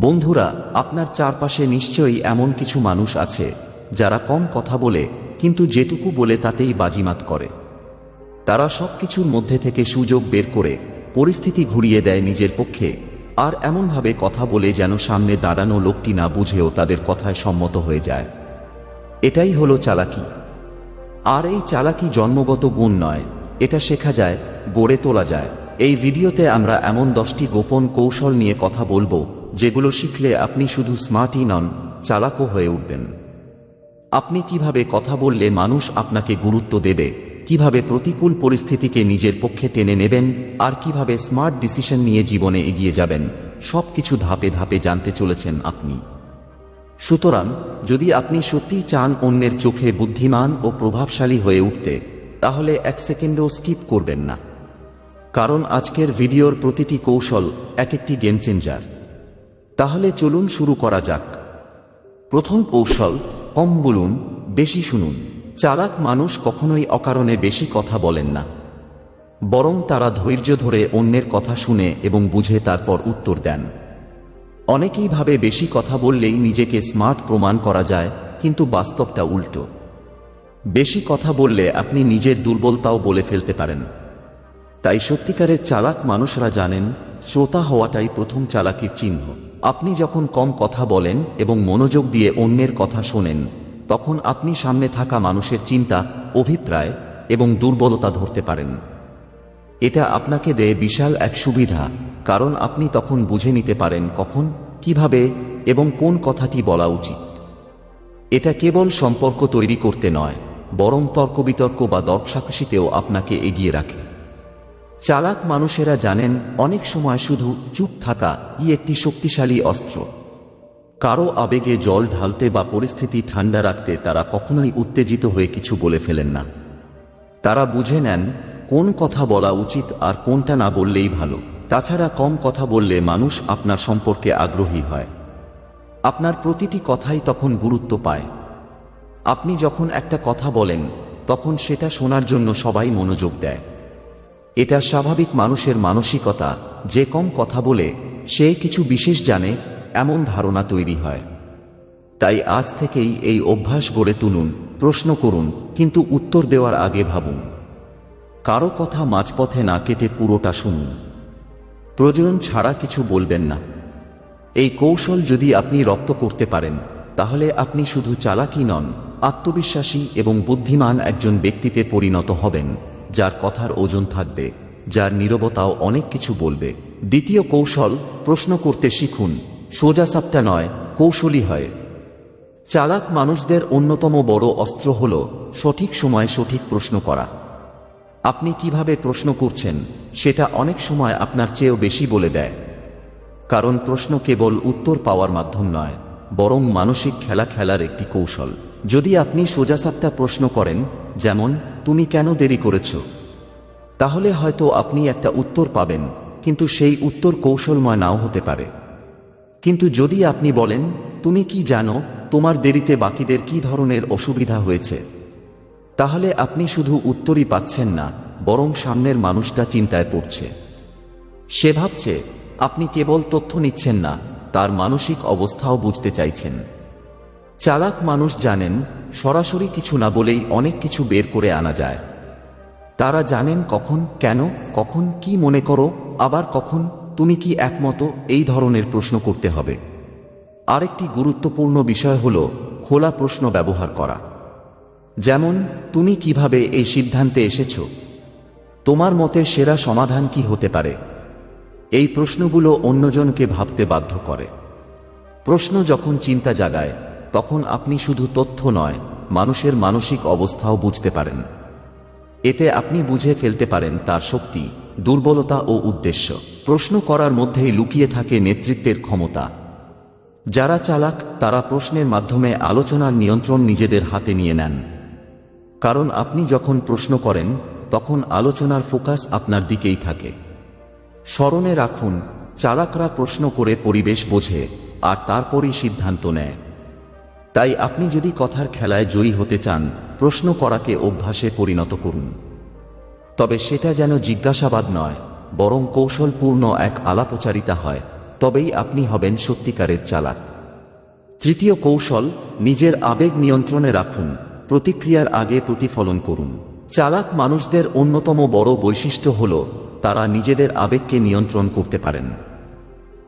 বন্ধুরা, আপনার চারপাশে নিশ্চয়ই এমন কিছু মানুষ আছে, যারা কম কথা বলে, কিন্তু যেটুকু বলে তাতেই বাজিমাত করে। তারা সবকিছুর মধ্যে থেকে সুযোগ বের করে, পরিস্থিতি ঘুরিয়ে দেয় নিজের পক্ষে, আর এমনভাবে কথা বলে যেন সামনে দাঁড়ানো লোকটি না বুঝেও তাদের কথায় সম্মত হয়ে যায়। এটাই হলো চালাকি। আর এই চালাকি জন্মগত গুণ নয়, এটা শেখা যায়, গড়ে তোলা যায়। এই ভিডিওতে আমরা এমন দশটি গোপন কৌশল নিয়ে কথা বলব যেগুলো শিখলে আপনি শুধু স্মার্টই নন, চালাকও হয়ে উঠবেন। আপনি কীভাবে কথা বললে মানুষ আপনাকে গুরুত্ব দেবে, কীভাবে প্রতিকূল পরিস্থিতিকে নিজের পক্ষে টেনে নেবেন, আর কীভাবে স্মার্ট ডিসিশন নিয়ে জীবনে এগিয়ে যাবেন, সবকিছু ধাপে ধাপে জানতে চলেছেন আপনি। সুতরাং, যদি আপনি সত্যিই চান অন্যের চোখে বুদ্ধিমান ও প্রভাবশালী হয়ে উঠতে, তাহলে এক সেকেন্ডও স্কিপ করবেন না। কারণ আজকের ভিডিওর প্রতিটি কৌশল এক একটি গেম চেঞ্জার। তাহলে চলুন শুরু করা যাক। প্রথম কৌশল, কম বলুন, বেশি শুনুন। চালাক মানুষ কখনোই অকারণে বেশি কথা বলেন না। বরং তারা ধৈর্য ধরে অন্যের কথা শুনে এবং বুঝে তারপর উত্তর দেন। অনেকেই ভাবে বেশি কথা বললেই নিজেকে স্মার্ট প্রমাণ করা যায়, কিন্তু বাস্তবটা উল্টো। বেশি কথা বললে আপনি নিজের দুর্বলতাও বলে ফেলতে পারেন। তাই সত্যিকারের চালাক মানুষরা জানেন, শ্রোতা হওয়াটাই প্রথম চালাকির চিহ্ন। আপনি যখন কম কথা বলেন এবং মনোযোগ দিয়ে অন্যের কথা শোনেন, তখন আপনি সামনে থাকা মানুষের চিন্তা, অভিপ্রায় এবং দুর্বলতা ধরতে পারেন। এটা আপনাকে দেয় বিশাল এক সুবিধা, কারণ আপনি তখন বুঝে নিতে পারেন কখন, কীভাবে এবং কোন কথাটি বলা উচিত। এটা কেবল সম্পর্ক তৈরি করতে নয়, বরং তর্ক বিতর্ক বা দর্শাকষিতেও আপনাকে এগিয়ে রাখে। চালাক মানুষেরা জানেন, অনেক সময় শুধু চুপ থাকা ই একটি শক্তিশালী অস্ত্র। কারও আবেগে জল ঢালতে বা পরিস্থিতি ঠান্ডা রাখতে তারা কখনোই উত্তেজিত হয়ে কিছু বলে ফেলেন না। তারা বুঝে নেন, কোন কথা বলা উচিত আর কোনটা না বললেই ভালো। তাছাড়া কম কথা বললে মানুষ আপনার সম্পর্কে আগ্রহী হয়। আপনার প্রতিটি কথাই তখন গুরুত্ব পায়। আপনি যখন একটা কথা বলেন, তখন সেটা শোনার জন্য সবাই মনোযোগ দেয়। এটা স্বাভাবিক মানুষের মানসিকতা, যে কম কথা বলে, সে কিছু বিশেষ জানে, এমন ধারণা তৈরি হয়। তাই আজ থেকেই এই অভ্যাস গড়ে তুলুন, প্রশ্ন করুন, কিন্তু উত্তর দেওয়ার আগে ভাবুন। কারও কথা মাঝপথে না কেটে পুরোটা শুনুন। প্রয়োজন ছাড়া কিছু বলবেন না। এই কৌশল যদি আপনি রপ্ত করতে পারেন, তাহলে আপনি শুধু চালাকি নন, আত্মবিশ্বাসী এবং বুদ্ধিমান একজন ব্যক্তিতে পরিণত হবেন। যার কথার ওজন থাকবে, যার নীরবতাও অনেক কিছু বলবে। দ্বিতীয় কৌশল, প্রশ্ন করতে শিখুন। সোজা সাপটা নয়, কৌশলী হয়। চালাক মানুষদের অন্যতম বড় অস্ত্র হল সঠিক সময়ে সঠিক প্রশ্ন করা। আপনি কীভাবে প্রশ্ন করছেন, সেটা অনেক সময় আপনার চেয়েও বেশি বলে দেয়। কারণ প্রশ্ন কেবল উত্তর পাওয়ার মাধ্যম নয়, বরং মানসিক খেলা খেলার একটি কৌশল। যদি আপনি সোজাসাপটা প্রশ্ন করেন, যেমন তুমি কেন দেরি করেছ? তাহলে হয়তো আপনি একটা উত্তর পাবেন, কিন্তু সেই উত্তর কৌশলময় নাও হতে পারে। কিন্তু যদি আপনি বলেন, তুমি কি জানো তোমার দেরিতে বাকিদের কি ধরনের অসুবিধা হয়েছে? তাহলে আপনি শুধু উত্তরই পাচ্ছেন না, বরং সামনের মানুষটা চিন্তায় পড়ছে। সে ভাবছে, আপনি কেবল তথ্য নিচ্ছেন না, তার মানসিক অবস্থাও বুঝতে চাইছেন। চালাক মানুষ জানেন সরাসরি কিছু না বলেই অনেক কিছু বের করে আনা যায়। তারা জানেন কখন, কেন, কখন কি মনে করো, আবার কখন, তুমি কি একমত, এই ধরনের প্রশ্ন করতে হবে। আরেকটি গুরুত্বপূর্ণ বিষয় হল খোলা প্রশ্ন ব্যবহার করা। যেমন, তুমি কীভাবে এই সিদ্ধান্তে এসেছ? তোমার মতে সেরা সমাধান কি হতে পারে? এই প্রশ্নগুলো অন্যজনকে ভাবতে বাধ্য করে। প্রশ্ন যখন চিন্তা জাগায় তখন আপনি শুধু তথ্য নয়, মানুষের মানসিক অবস্থাও বুঝতে পারেন। এতে আপনি বুঝে ফেলতে পারেন তার শক্তি, দুর্বলতা ও উদ্দেশ্য। প্রশ্ন করার মধ্যেই লুকিয়ে থাকে নেতৃত্বের ক্ষমতা। যারা চালাক, তারা প্রশ্নের মাধ্যমে আলোচনার নিয়ন্ত্রণ নিজেদের হাতে নিয়ে নেন। কারণ আপনি যখন প্রশ্ন করেন, তখন আলোচনার ফোকাস আপনার দিকেই থাকে। স্মরণে রাখুন, চালাকরা প্রশ্ন করে পরিবেশ বোঝে, আর তারপরই সিদ্ধান্ত নেয়। তাই আপনি যদি কথার খেলায় জয়ী হতে চান, প্রশ্ন করাকে অভ্যাসে পরিণত করুন। তবে সেটা যেন জিজ্ঞাসাবাদ নয়, বরং কৌশলপূর্ণ এক আলাপচারিতা হয়, তবেই আপনি হবেন সত্যিকারের চালাক। তৃতীয় কৌশল, নিজের আবেগ নিয়ন্ত্রণে রাখুন, প্রতিক্রিয়ার আগে প্রতিফলন করুন। চালাক মানুষদের অন্যতম বড় বৈশিষ্ট্য হল, তারা নিজেদের আবেগকে নিয়ন্ত্রণ করতে পারেন।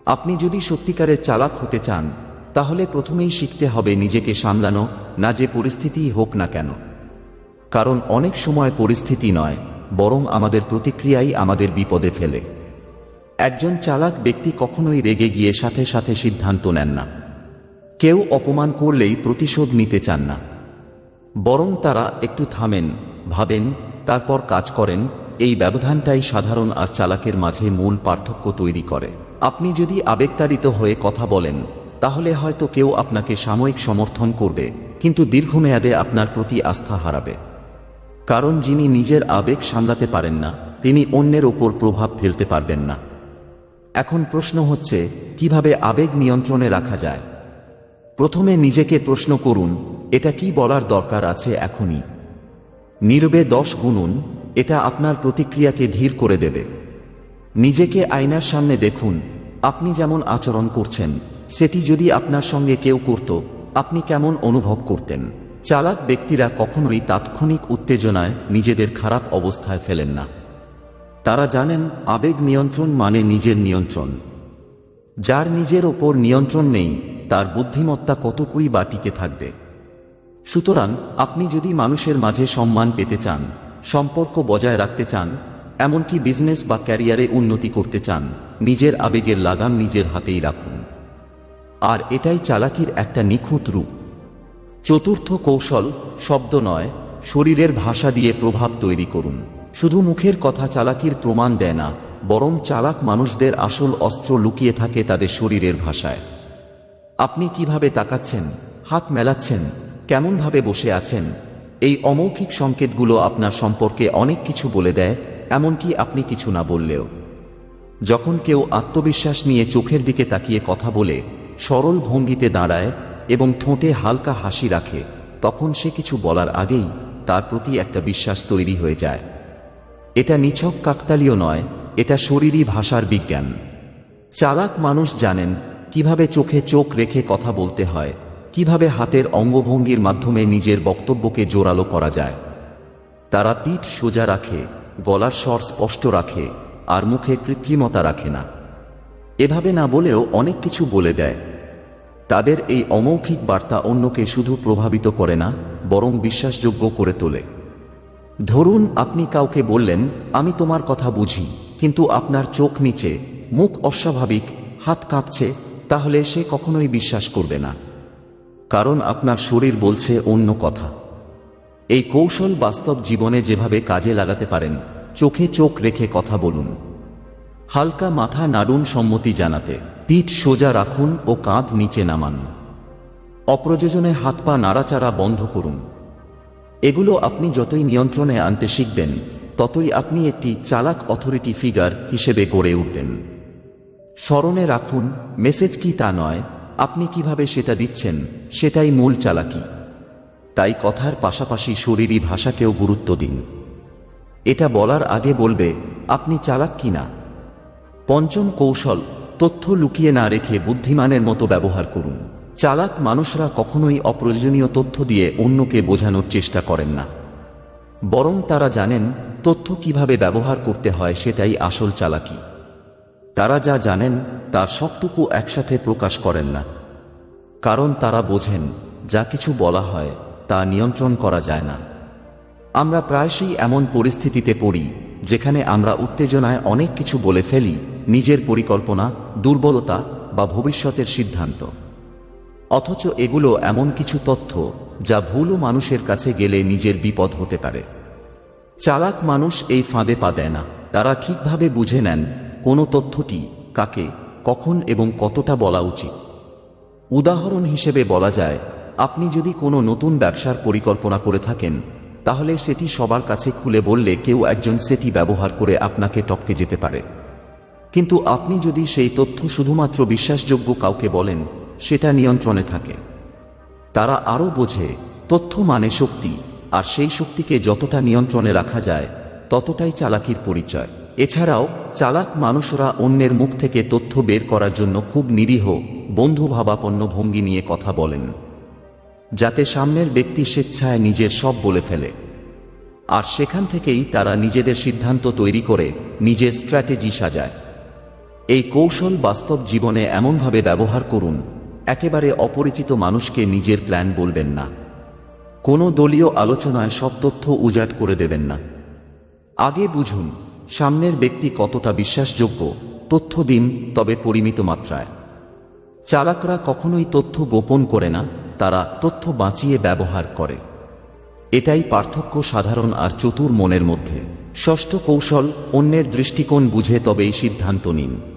আপনি যদি সত্যিকারের চালাক হতে চান তাহলে প্রথমেই শিখতে হবে নিজেকে সামলানো, না যে পরিস্থিতিই হোক না কেন। কারণ অনেক সময় পরিস্থিতি নয়, বরং আমাদের প্রতিক্রিয়াই আমাদের বিপদে ফেলে। একজন চালাক ব্যক্তি কখনোই রেগে গিয়ে সাথে সাথে সিদ্ধান্ত নেন না। কেউ অপমান করলেই প্রতিশোধ নিতে চান না। বরং তারা একটু থামেন, ভাবেন, তারপর কাজ করেন, এই ব্যবধানটাই সাধারণ আর চালাকের মাঝে মূল পার্থক্য তৈরি করে। আপনি যদি আবেগতাড়িত হয়ে কথা বলেন তাহলে হয়তো কেউ আপনাকে সাময়িক সমর্থন করবে, কিন্তু দীর্ঘমেয়াদে আপনার প্রতি আস্থা হারাবে। কারণ যিনি নিজের আবেগ সামলাতে পারেন না, তিনি অন্যের ওপর প্রভাব ফেলতে পারবেন না। এখন প্রশ্ন হচ্ছে, কীভাবে আবেগ নিয়ন্ত্রণে রাখা যায়? প্রথমে নিজেকে প্রশ্ন করুন, এটা কি বলার দরকার আছে এখনই? নীরবে দশ গুনুন, এটা আপনার প্রতিক্রিয়াকে ধীর করে দেবে। নিজেকে আয়নার সামনে দেখুন, আপনি যেমন আচরণ করছেন সেটি যদি আপনার সঙ্গে কেউ করত, আপনি কেমন অনুভব করতেন? চালাক ব্যক্তিরা কখনোই তাৎক্ষণিক উত্তেজনায় নিজেদের খারাপ অবস্থায় ফেলেন না। তারা জানেন, আবেগ নিয়ন্ত্রণ মানে নিজের নিয়ন্ত্রণ। যার নিজের ওপর নিয়ন্ত্রণ নেই, তার বুদ্ধিমত্তা কতকুই বা টিকে থাকবে। সুতরাং, আপনি যদি মানুষের মাঝে সম্মান পেতে চান, সম্পর্ক বজায় রাখতে চান, এমনকি বিজনেস বা ক্যারিয়ারে উন্নতি করতে চান, নিজের আবেগের লাগাম নিজের হাতেই রাখুন। আর এটাই চালাকির একটা নিখুঁত রূপ। চতুর্থ কৌশল শব্দ নয়, শরীরের ভাষা দিয়ে প্রভাব তৈরি করুন। শুধু মুখের কথা চালাকির প্রমাণ দেয় না, বরং চালাক মানুষদের আসল অস্ত্র লুকিয়ে থাকে তাদের শরীরের ভাষায়। আপনি কীভাবে তাকাচ্ছেন, হাত মেলাচ্ছেন, কেমনভাবে বসে আছেন, এই অমৌখিক সংকেতগুলো আপনার সম্পর্কে অনেক কিছু বলে দেয়, এমনকি আপনি কিছু না বললেও। যখন কেউ আত্মবিশ্বাস নিয়ে চোখের দিকে তাকিয়ে কথা বলে সরল ভঙ্গিতে দাঁড়ায় এবং ঠোঁটে হালকা হাসি রাখে, তখন সে কিছু বলার আগেই তার প্রতি একটা বিশ্বাস তৈরি হয়ে যায়। এটা নিছক কাকতালীয় নয়, এটা শরীরী ভাষার বিজ্ঞান। চালাক মানুষ জানেন কীভাবে চোখে চোখ রেখে কথা বলতে হয়, কীভাবে হাতের অঙ্গভঙ্গির মাধ্যমে নিজের বক্তব্যকে জোরালো করা যায়। তারা পিঠ সোজা রাখে, গলার স্বর স্পষ্ট রাখে, আর মুখে কৃত্রিমতা রাখে না। এভাবে না বলেও অনেক কিছু বলে দেয়। তাদের এই অমৌখিক বার্তা অন্যকে শুধু প্রভাবিত করে না, বরং বিশ্বাসযোগ্য করে তোলে। ধরুন আপনি কাউকে বললেন, আমি তোমার কথা বুঝি, কিন্তু আপনার চোখ নিচে, মুখ অস্বাভাবিক, হাত কাঁপছে, তাহলে সে কখনোই বিশ্বাস করবে না। কারণ আপনার শরীর বলছে অন্য কথা। এই কৌশল বাস্তব জীবনে যেভাবে কাজে লাগাতে পারেন, চোখে চোখ রেখে কথা বলুন। হালকা মাথা নাড়ুন সম্মতি জানাতে। পিঠ সোজা রাখুন ও কাঁধ নিচে নামান। অপ্রয়োজনে হাত পা নাড়াচাড়া বন্ধ করুন। এগুলো আপনি যতই নিয়ন্ত্রণে আনতে শিখবেন, ততই আপনি একটি চালাক অথরিটি ফিগার হিসেবে গড়ে উঠবেন। স্মরণে রাখুন, মেসেজ কি তা নয়, আপনি কীভাবে সেটা দিচ্ছেন, সেটাই মূল চালাকি। তাই কথার পাশাপাশি শরীরী ভাষাকেও গুরুত্ব দিন। এটা বলার আগে বলবে, আপনি চালাক কিনা? পঞ্চম কৌশল তথ্য লুকিয়ে না রেখে বুদ্ধিমানের মতো ব্যবহার করুন। চালাক মানুষরা কখনোই অপ্রয়োজনীয় তথ্য দিয়ে অন্যকে বোঝানোর চেষ্টা করেন না। বরং তারা জানেন তথ্য কীভাবে ব্যবহার করতে হয় সেটাই আসল চালাকি। তারা যা জানেন, তার সবটুকু একসাথে প্রকাশ করেন না। কারণ তারা বোঝেন, যা কিছু বলা হয়, তা নিয়ন্ত্রণ করা যায় না। আমরা প্রায়শই এমন পরিস্থিতিতে পড়ি, যেখানে আমরা উত্তেজনায় অনেক কিছু বলে ফেলি নিজের পরিকল্পনা, দুর্বলতা বা ভবিষ্যতের সিদ্ধান্ত। অথচ এগুলো এমন কিছু তথ্য যা ভুলও মানুষের কাছে গেলে নিজের বিপদ হতে পারে। চালাক মানুষ এই ফাঁদে পা দেয় না। তারা ঠিকভাবে বুঝে নেন কোনো তথ্যটি কাকে, কখন এবং কতটা বলা উচিত। উদাহরণ হিসেবে বলা যায়, আপনি যদি কোনো নতুন ব্যবসার পরিকল্পনা করে থাকেন, তাহলে সেটি সবার কাছে খুলে বললে কেউ একজন সেটি ব্যবহার করে আপনাকে টপকে যেতে পারে। কিন্তু আপনি যদি সেই তথ্য শুধুমাত্র বিশ্বাসযোগ্য কাউকে বলেন, সেটা নিয়ন্ত্রণে থাকে। তারা আরও বোঝে, তথ্য মানে শক্তি, আর সেই শক্তিকে যতটা নিয়ন্ত্রণে রাখা যায়, ততটাই চালাকির পরিচয়। এছাড়াও, চালাক মানুষরা অন্যের মুখ থেকে তথ্য বের করার জন্য খুব নিরীহ, বন্ধুভাবাপন্ন ভঙ্গি নিয়ে কথা বলেন, যাতে সামনের ব্যক্তি স্বেচ্ছায় নিজের সব বলে ফেলে। আর সেখান থেকেই তারা নিজেদের সিদ্ধান্ত তৈরি করে, নিজের স্ট্র্যাটেজি সাজায়। এই কৌশল বাস্তব জীবনে এমনভাবে ব্যবহার করুন, একেবারে অপরিচিত মানুষকে নিজের প্ল্যান বলবেন না। কোনো দলীয় আলোচনায় সব তথ্য উজাট করে দেবেন না। আগে বুঝুন, সামনের ব্যক্তি কতটা বিশ্বাসযোগ্য, তথ্য দিন, তবে পরিমিত মাত্রায়। চালাকরা কখনোই তথ্য গোপন করে না, তারা তথ্য বাঁচিয়ে ব্যবহার করে। এটাই পার্থক্য সাধারণ আর চতুর মনের মধ্যে। ষষ্ঠ কৌশল, অন্যের দৃষ্টিকোণ বুঝে তবেই সিদ্ধান্ত নিন।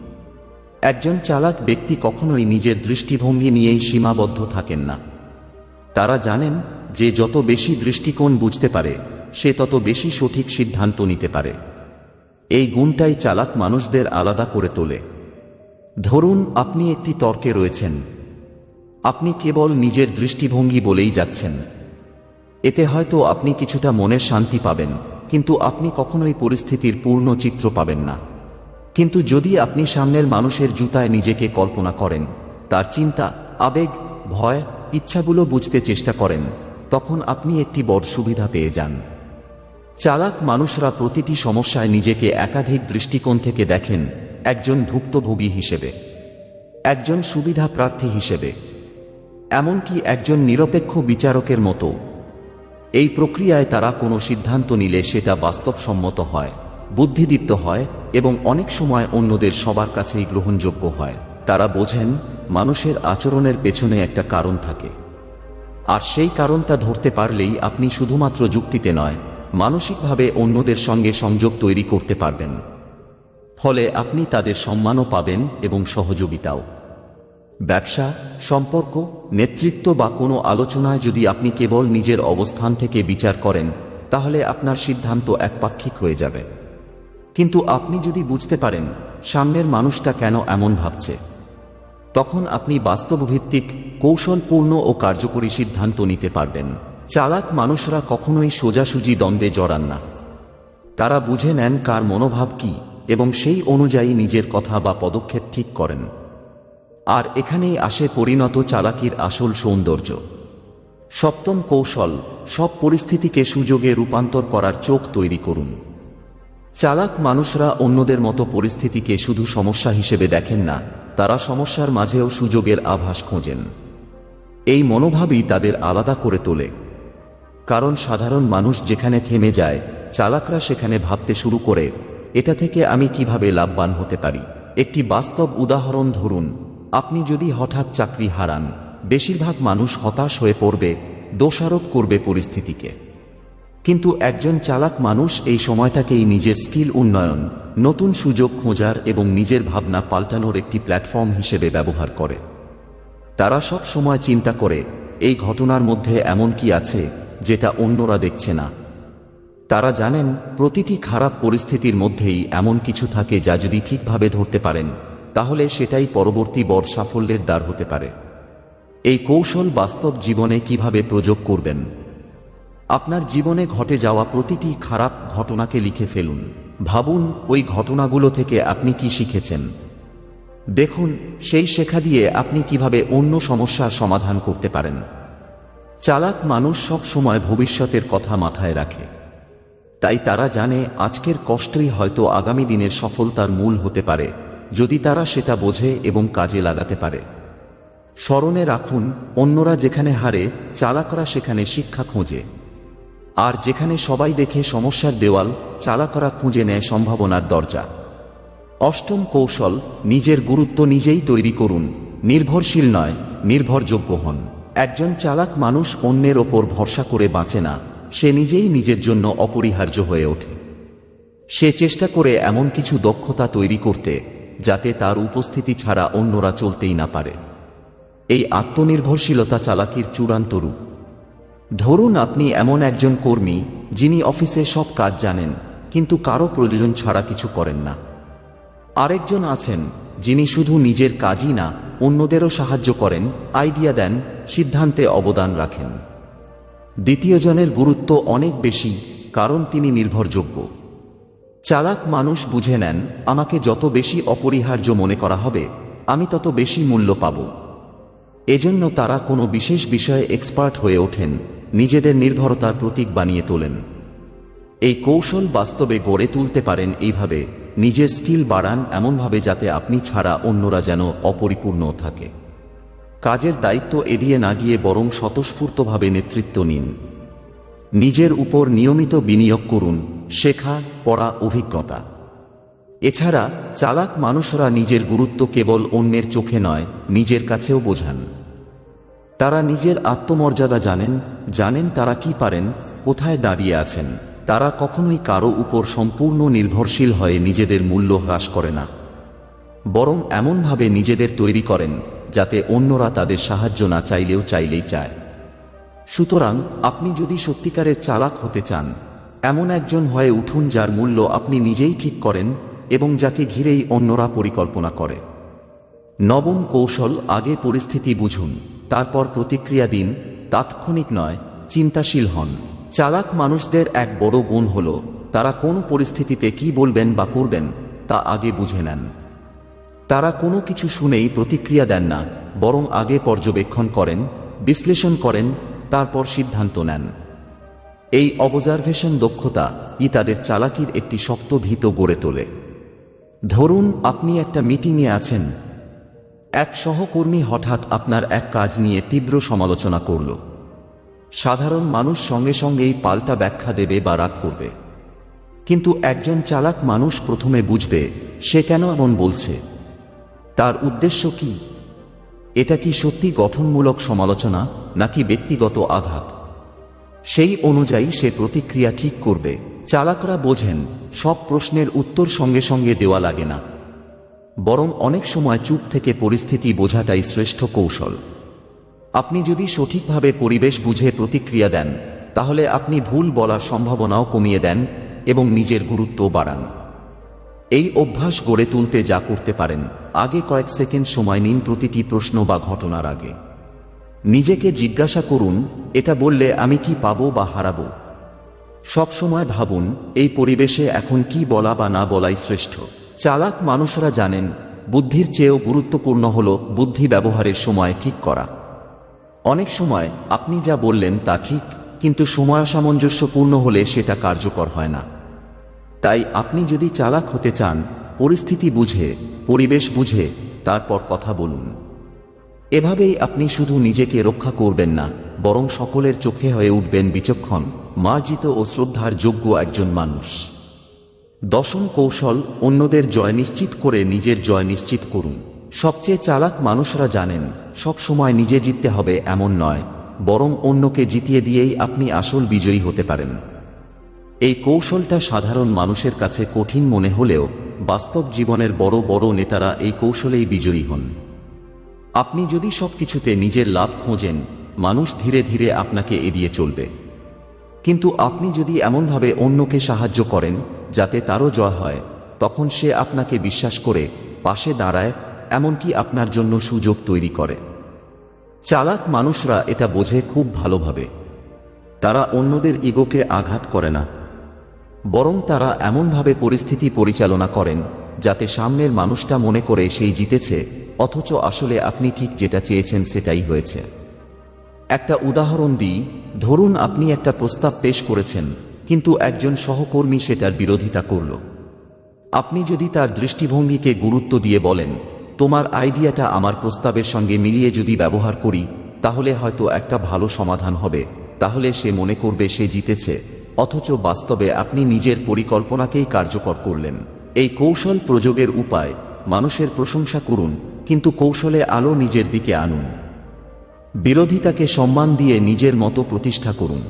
একজন চালাক ব্যক্তি কখনোই নিজের দৃষ্টিভঙ্গি নিয়েই সীমাবদ্ধ থাকেন না। তারা জানেন যে যত বেশি দৃষ্টিকোণ বুঝতে পারে, সে তত বেশি সঠিক সিদ্ধান্ত নিতে পারে। এই গুণটাই চালাক মানুষদের আলাদা করে তোলে। ধরুন, আপনি একটি তর্কে রয়েছেন। আপনি কেবল নিজের দৃষ্টিভঙ্গি বলেই যাচ্ছেন। এতে হয়তো আপনি কিছুটা মনের শান্তি পাবেন, কিন্তু আপনি কখনোই পরিস্থিতির পূর্ণ চিত্র পাবেন না। কিন্তু যদি আপনি সামনের মানুষের জুতায় নিজেকে কল্পনা করেন, তার চিন্তা, আবেগ, ভয়, ইচ্ছাগুলো বুঝতে চেষ্টা করেন, তখন আপনি একটি বড় সুবিধা পেয়ে যান। চালাক মানুষরা প্রতিটি সমস্যায় নিজেকে একাধিক দৃষ্টিকোণ থেকে দেখেন, একজন ভুক্তভোগী হিসেবে, একজন সুবিধা প্রার্থী হিসেবে, এমনকি একজন নিরপেক্ষ বিচারকের মতো। এই প্রক্রিয়ায় তারা কোনো সিদ্ধান্ত নিলে সেটা বাস্তবসম্মত হয়। বুদ্ধিদীপ্ত হয় এবং অনেক সময় অন্যদের সবার কাছেই গ্রহণযোগ্য হয়। তারা বোঝেন, মানুষের আচরণের পেছনে একটা কারণ থাকে। আর সেই কারণটা ধরতে পারলেই আপনি শুধুমাত্র যুক্তিতে নয়, মানসিকভাবে অন্যদের সঙ্গে সংযোগ তৈরি করতে পারবেন। ফলে আপনি তাদের সম্মানও পাবেন এবং সহযোগিতাও। ব্যবসা, সম্পর্ক, নেতৃত্ব বা কোনো আলোচনায় যদি আপনি কেবল নিজের অবস্থান থেকে বিচার করেন, তাহলে আপনার সিদ্ধান্ত একপাক্ষিক হয়ে যাবে। কিন্তু আপনি যদি বুঝতে পারেন সামনের মানুষটা কেন এমন ভাবছে, তখন আপনি বাস্তবভিত্তিক, কৌশলপূর্ণ ও কার্যকরী সিদ্ধান্ত নিতে পারবেন। চালাক মানুষরা কখনোই সোজাসুজি দ্বন্দ্বে জড়ান না। তারা বুঝে নেন কার মনোভাব কি এবং সেই অনুযায়ী নিজের কথা বা পদক্ষেপ ঠিক করেন। আর এখানেই আসে পরিণত চালাকির আসল সৌন্দর্য। সপ্তম কৌশল, সব পরিস্থিতিকে সুযোগে রূপান্তর করার চোখ তৈরি করুন। চালাক মানুষরা অন্যদের মতো পরিস্থিতিকে শুধু সমস্যা হিসেবে দেখেন না, তারা সমস্যার মাঝেও সুযোগের আভাস খোঁজেন। এই মনোভাবই তাদের আলাদা করে তোলে। কারণ সাধারণ মানুষ যেখানে থেমে যায়, চালাকরা সেখানে ভাবতে শুরু করে, এটা থেকে আমি কীভাবে লাভবান হতে পারি? একটি বাস্তব উদাহরণ ধরুন, আপনি যদি হঠাৎ চাকরি হারান, বেশিরভাগ মানুষ হতাশ হয়ে পড়বে, দোষারোপ করবে পরিস্থিতিকে। কিন্তু একজন চালাক মানুষ এই সময়টাকেই নিজের স্কিল উন্নয়ন, নতুন সুযোগ খোঁজার এবং নিজের ভাবনা পাল্টানোর একটি প্ল্যাটফর্ম হিসেবে ব্যবহার করে। তারা সব সময় চিন্তা করে, এই ঘটনার মধ্যে এমন কি আছে যেটা অন্যরা দেখছে না। তারা জানেন, প্রতিটি খারাপ পরিস্থিতির মধ্যেই এমন কিছু থাকে যা যদি ঠিকভাবে ধরতে পারেন, তাহলে সেটাই পরবর্তী বড় সাফল্যের দ্বার হতে পারে। এই কৌশল বাস্তব জীবনে কীভাবে প্রয়োগ করবেন আপনার জীবনে ঘটে যাওয়া প্রতিটি খারাপ ঘটনাকে লিখে ফেলুন। ভাবুন, ওই ঘটনাগুলো থেকে আপনি কি শিখেছেন? দেখুন, সেই শেখা দিয়ে আপনি কীভাবে অন্য সমস্যার সমাধান করতে পারেন। চালাক মানুষ সব সময় ভবিষ্যতের কথা মাথায় রাখে। তাই তারা জানে, আজকের কষ্টই হয়তো আগামী দিনের সফলতার মূল হতে পারে, যদি তারা সেটা বোঝে এবং কাজে লাগাতে পারে। স্মরণে রাখুন, অন্যরা যেখানে হারে, চালাকরা সেখানে শিক্ষা খোঁজে। আর যেখানে সবাই দেখে সমস্যার দেওয়াল চালাকরা খুঁজে নেয় সম্ভাবনার দরজা। অষ্টম কৌশল, নিজের গুরুত্ব নিজেই তৈরি করুন। নির্ভরশীল নয়, নির্ভরযোগ্য হন। একজন চালাক মানুষ অন্যের ওপর ভরসা করে বাঁচে না, সে নিজেই নিজের জন্য অপরিহার্য হয়ে ওঠে। সে চেষ্টা করে এমন কিছু দক্ষতা তৈরি করতে, যাতে তার উপস্থিতি ছাড়া অন্যরা চলতেই না পারে। এই আত্মনির্ভরশীলতা চালাকির চূড়ান্ত রূপ। ধরুন আপনি এমন একজন কর্মী যিনি অফিসে সব কাজ জানেন, কিন্তু কারও প্রয়োজন ছাড়া কিছু করেন না। আরেকজন আছেন যিনি শুধু নিজের কাজই না, অন্যদেরও সাহায্য করেন, আইডিয়া দেন, সিদ্ধান্তে অবদান রাখেন। দ্বিতীয়জনের গুরুত্ব অনেক বেশি, কারণ তিনি নির্ভরযোগ্য। চালাক মানুষ বুঝে নেন, আমাকে যত বেশি অপরিহার্য মনে করা হবে, আমি তত বেশি মূল্য পাব। এজন্য তারা কোনো বিশেষ বিষয়ে এক্সপার্ট হয়ে ওঠেন নিজেদের নির্ভরতার প্রতীক বানিয়ে তোলেন। এই কৌশল বাস্তবে গড়ে তুলতে পারেন এইভাবে নিজের স্কিল বাড়ান এমনভাবে যাতে আপনি ছাড়া অন্যরা যেন অপরিপূর্ণ থাকে। কাজের দায়িত্ব এড়িয়ে না গিয়ে বরং স্বতঃস্ফূর্তভাবে নেতৃত্ব নিন। নিজের উপর নিয়মিত বিনিয়োগ করুন, শেখা, পড়া, অভিজ্ঞতা। এছাড়া চালাক মানুষরা নিজের গুরুত্ব কেবল অন্যের চোখে নয়, নিজের কাছেও বোঝান। তারা নিজের আত্মমর্যাদা জানেন জানেন তারা কি পারেন, কোথায় দাঁড়িয়ে আছেন। তারা কখনোই কারও উপর সম্পূর্ণ নির্ভরশীল হয়ে নিজেদের মূল্য হ্রাস করে না। বরং এমনভাবে নিজেদের তৈরি করেন, যাতে অন্যরা তাদের সাহায্য না চাইলেও চাইলেই চায়। সুতরাং আপনি যদি সত্যিকারের চালাক হতে চান, এমন একজন হয়ে উঠুন যার মূল্য আপনি নিজেই ঠিক করেন এবং যাকে ঘিরেই অন্যরা পরিকল্পনা করে। নবম কৌশল, আগে পরিস্থিতি বুঝুন, তারপর প্রতিক্রিয়া দিন তাৎক্ষণিক নয়, চিন্তাশীল হন। চালাক মানুষদের এক বড় গুণ হল, তারা কোন পরিস্থিতিতে কি বলবেন বা করবেন, তা আগে বুঝে নেন। তারা কোনো কিছু শুনেই প্রতিক্রিয়া দেন না, বরং আগে পর্যবেক্ষণ করেন, বিশ্লেষণ করেন, তারপর সিদ্ধান্ত নেন। এই অবজারভেশন দক্ষতা ই তাদের চালাকির একটি শক্ত ভীত গড়ে তোলে। ধরুন, আপনি একটা মিটিংয়ে আছেন এক সহকর্মী হঠাৎ আপনার এক কাজ নিয়ে তীব্র সমালোচনা করল। সাধারণ মানুষ সঙ্গে সঙ্গেই পাল্টা ব্যাখ্যা দেবে বা রাগ করবে। কিন্তু একজন চালাক মানুষ প্রথমে বুঝবে, সে কেন এমন বলছে? তার উদ্দেশ্য কি? এটা কি সত্যি গঠনমূলক সমালোচনা, নাকি ব্যক্তিগত আঘাত? সেই অনুযায়ী সে প্রতিক্রিয়া ঠিক করবে। চালাকরা বোঝেন, সব প্রশ্নের উত্তর সঙ্গে সঙ্গে দেওয়া লাগে না। বরং অনেক সময় চুপ থেকে পরিস্থিতি বোঝাটাই শ্রেষ্ঠ কৌশল। আপনি যদি সঠিকভাবে পরিবেশ বুঝে প্রতিক্রিয়া দেন, তাহলে আপনি ভুল বলার সম্ভাবনাও কমিয়ে দেন এবং নিজের গুরুত্ব বাড়ান। এই অভ্যাস গড়ে তুলতে যা করতে পারেন, আগে কয়েক সেকেন্ড সময় নিন প্রতিটি প্রশ্ন বা ঘটনার আগে। নিজেকে জিজ্ঞাসা করুন, এটা বললে আমি কি পাবো বা হারাবো? সবসময় ভাবুন, এই পরিবেশে এখন কি বলা বা না বলাই শ্রেষ্ঠ? চালাক মানুষরা জানেন, বুদ্ধির চেয়েও গুরুত্বপূর্ণ হল বুদ্ধি ব্যবহারের সময় ঠিক করা। অনেক সময় আপনি যা বললেন তা ঠিক, কিন্তু সময় সামঞ্জস্যপূর্ণ হলে সেটা কার্যকর হয় না। তাই আপনি যদি চালাক হতে চান, পরিস্থিতি বুঝে, পরিবেশ বুঝে, তারপর কথা বলুন। এভাবেই আপনি শুধু নিজেকে রক্ষা করবেন না, বরং সকলের চোখে হয়ে উঠবেন বিচক্ষণ, মার্জিত ও শ্রদ্ধার যোগ্য একজন মানুষ। দশম কৌশল অন্যদের জয় নিশ্চিত করে নিজের জয় নিশ্চিত করুন। সবচেয়ে চালাক মানুষরা জানেন, সব সময় নিজে জিততে হবে এমন নয়, বরং অন্যকে জিতিয়ে দিয়েই আপনি আসল বিজয়ী হতে পারেন। এই কৌশলটা সাধারণ মানুষের কাছে কঠিন মনে হলেও বাস্তব জীবনের বড় বড় নেতারা এই কৌশলেই বিজয়ী হন। আপনি যদি সবকিছুতে নিজের লাভ খোঁজেন, মানুষ ধীরে ধীরে আপনাকে এড়িয়ে চলবে। কিন্তু আপনি যদি এমনভাবে অন্যকে সাহায্য করেন যাতে তারও জয় হয়, তখন সে আপনাকে বিশ্বাস করে পাশে দাঁড়ায়, এমনকি আপনার জন্য সুযোগ তৈরি করে। চালাক মানুষরা এটা বোঝে খুব ভালোভাবে। তারা অন্যদের ইগোকে আঘাত করে না। বরং তারা এমনভাবে পরিস্থিতি পরিচালনা করেন, যাতে সামনের মানুষটা মনে করে সেই জিতেছে, অথচ আসলে আপনি ঠিক যেটা চেয়েছেন সেটাই হয়েছে। একটা উদাহরণ দিই, ধরুন আপনি একটা প্রস্তাব পেশ করেছেন কিন্তু একজন সহকর্মী সেটার বিরোধিতা করল। আপনি যদি তার দৃষ্টিভঙ্গিকে গুরুত্ব দিয়ে বলেন, তোমার আইডিয়াটা আমার প্রস্তাবের সঙ্গে মিলিয়ে যদি ব্যবহার করি, তাহলে হয়তো একটা ভালো সমাধান হবে। তাহলে সে মনে করবে সে জিতেছে, অথচ বাস্তবে আপনি নিজের পরিকল্পনাকেই কার্যকর করলেন। এই কৌশল প্রযোগের উপায়, মানুষের প্রশংসা করুন, কিন্তু কৌশলে আলো নিজের দিকে আনুন। বিরোধিতাকে সম্মান দিয়ে নিজের মতো প্রতিষ্ঠা করুন।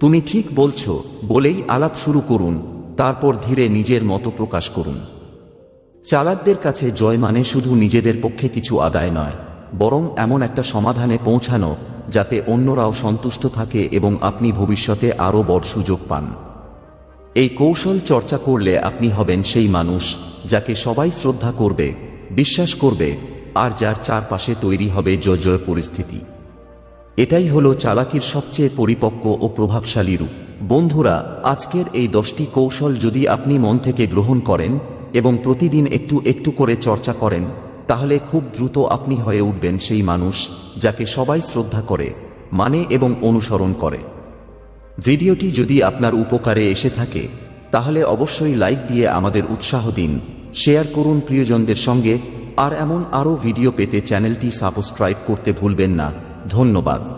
তুমি ঠিক বলছো, বলেই আলাপ শুরু করুন, তারপর ধীরে নিজের মতো প্রকাশ করুন। চালাকদের কাছে জয় মানে শুধু নিজেদের পক্ষে কিছু আদায় নয়, বরং এমন একটা সমাধানে পৌঁছানো, যাতে অন্যরাও সন্তুষ্ট থাকে এবং আপনি ভবিষ্যতে আরও বড় সুযোগ পান। এই কৌশল চর্চা করলে আপনি হবেন সেই মানুষ, যাকে সবাই শ্রদ্ধা করবে, বিশ্বাস করবে, আর যার চারপাশে তৈরি হবে জয় জয় পরিস্থিতি। এটাই হলো চালাকির সবচেয়ে পরিপক্ক ও প্রভাবশালী রূপ। বন্ধুরা, আজকের এই দশটি কৌশল যদি আপনি মন থেকে গ্রহণ করেন এবং প্রতিদিন একটু একটু করে চর্চা করেন, তাহলে খুব দ্রুত আপনি হয়ে উঠবেন সেই মানুষ যাকে সবাই শ্রদ্ধা করে মানে এবং অনুসরণ করে। ভিডিওটি যদি আপনার উপকারে এসে থাকে, তাহলে অবশ্যই লাইক দিয়ে আমাদের উৎসাহ দিন, শেয়ার করুন প্রিয়জনদের সঙ্গে, আর এমন আরও ভিডিও পেতে চ্যানেলটি সাবস্ক্রাইব করতে ভুলবেন না। ধন্যবাদ।